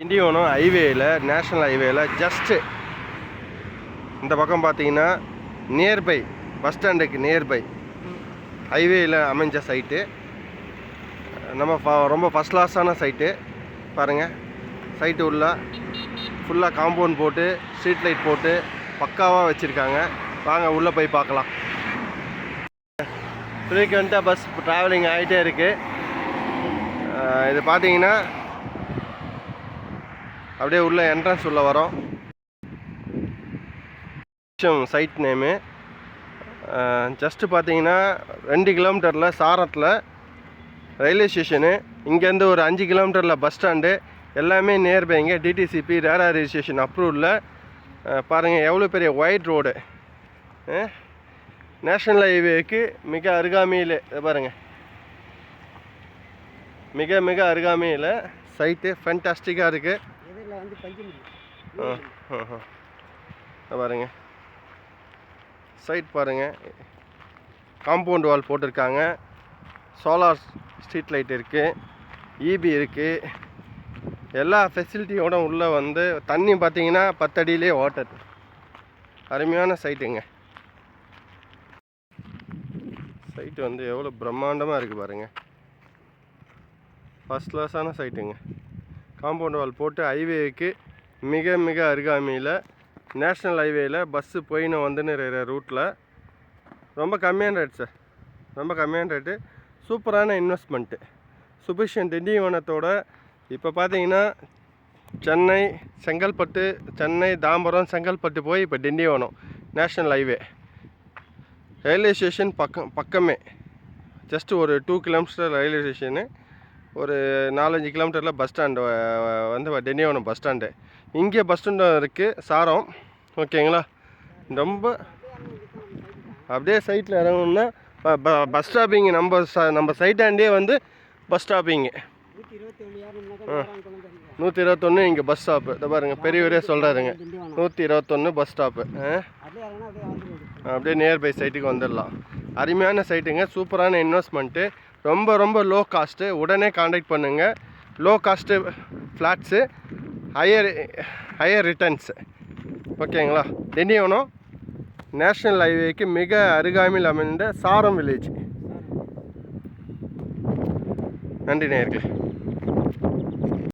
திண்டிவனம் ஹைவேயில் நேஷ்னல் ஹைவேயில் ஜஸ்ட்டு இந்த பக்கம் பார்த்தீங்கன்னா நியர்பை பஸ் ஸ்டாண்டுக்கு நியர்பை ஹைவேயில் அமைஞ்ச சைட்டு நம்ம ரொம்ப ஃபஸ்ட் கிளாஸான சைட்டு பாருங்கள் சைட்டு உள்ள ஃபுல்லாக காம்பவுண்ட் போட்டு ஸ்ட்ரீட் லைட் போட்டு பக்காவாக வச்சுருக்காங்க. வாங்க உள்ளே போய் பார்க்கலாம். ஃப்ரீக்வெண்ட்டாக பஸ் ட்ராவலிங் ஆகிட்டே இருக்குது இது பார்த்தீங்கன்னா அப்படியே உள்ள என்ட்ரன்ஸ் உள்ள வரோம். சைட் நேமு ஜஸ்ட்டு பார்த்தீங்கன்னா ரெண்டு கிலோமீட்டரில் சாரத்தில் ரயில்வே ஸ்டேஷனு இங்கேருந்து ஒரு அஞ்சு கிலோமீட்டரில் பஸ் ஸ்டாண்டு எல்லாமே நியர்பை இங்கே டிடிசிபி ரேரா ரிஜிஸ்ட்ரேஷன் அப்ரூவ்டில் பாருங்கள் எவ்வளோ பெரிய ஒயிட் ரோடு நேஷ்னல் ஹைவேக்கு மிக அருகாமையில் பாருங்கள் மிக மிக அருகாமையில் சைட்டு ஃபென்டாஸ்டிக்காக இருக்குது வந்து பஞ்சமி ஆ ஆ ஆ. பாருங்க. சைட் பாருங்க. காம்பவுண்ட் வால் போட்டிருக்காங்க. சோலார் ஸ்ட்ரீட் லைட் இருக்குது இபி இருக்குது எல்லா ஃபெசிலிட்டியோட உள்ளே வந்து தண்ணி பார்த்தீங்கன்னா பத்தடியிலே வாட்டர் அருமையான சைட்டுங்க சைட்டு வந்து எவ்வளோ பிரம்மாண்டமாக இருக்குது பாருங்க. ஃபஸ்ட் கிளாஸான சைட்டுங்க காம்பவுண்ட் வால் போட்டு ஹைவேக்கு மிக மிக அருகாமையில் நேஷ்னல் ஹைவேயில் பஸ்ஸு போயின்னு வந்துன்னு இருக்கிற ரூட்டில் ரொம்ப கம்மியான ரேட் சார் ரொம்ப கம்மியான ரேட்டு சூப்பரான இன்வெஸ்ட்மெண்ட்டு சுபிஷன் திண்டிவனத்தோட இப்போ பார்த்தீங்கன்னா சென்னை செங்கல்பட்டு சென்னை தாம்பரம் செங்கல்பட்டு போய் இப்போ Tindivanam national highway. Railway station பக்கம் பக்கமே. ஜஸ்ட் ஒரு டூ கிலோமீட்டர் ரயில்வே ஸ்டேஷனு. ஒரு நாலஞ்சு கிலோமீட்டரில் பஸ் ஸ்டாண்டு வந்து டென்னியவனம் பஸ் ஸ்டாண்டு இங்கே பஸ் ஸ்டாண்டு இருக்குது சாரம். ஓகேங்களா? ரொம்ப அப்படியே சைட்டில் இறங்கணும்னா பஸ் ஸ்டாப்பிங் நம்ம ச- நம்ம சைட்டாண்டே வந்து பஸ் ஸ்டாப்பிங்கு நூற்றி நூற்றி இருபத்தொன்று இங்கே பஸ் ஸ்டாப்பு இதை பாருங்க பெரியவரே சொல்கிறாருங்க நூற்றி இருபத்தொன்று பஸ் ஸ்டாப்பு அப்படியே அப்படியே நியர்பை சைட்டுக்கு வந்துடலாம். அருமையான சைட்டுங்க சூப்பரான இன்வெஸ்ட்மெண்ட்டு ரொம்ப ரொம்ப லோ காஸ்ட்டு உடனே காண்டாக்ட் பண்ணுங்கள் low cost flats higher higher returns ஓகேங்களா திண்டிவனம் நேஷ்னல் ஹைவேக்கு மிக அருகாமையில் அமைந்த சாரம் வில்லேஜ் நன்றி நேயர்களே.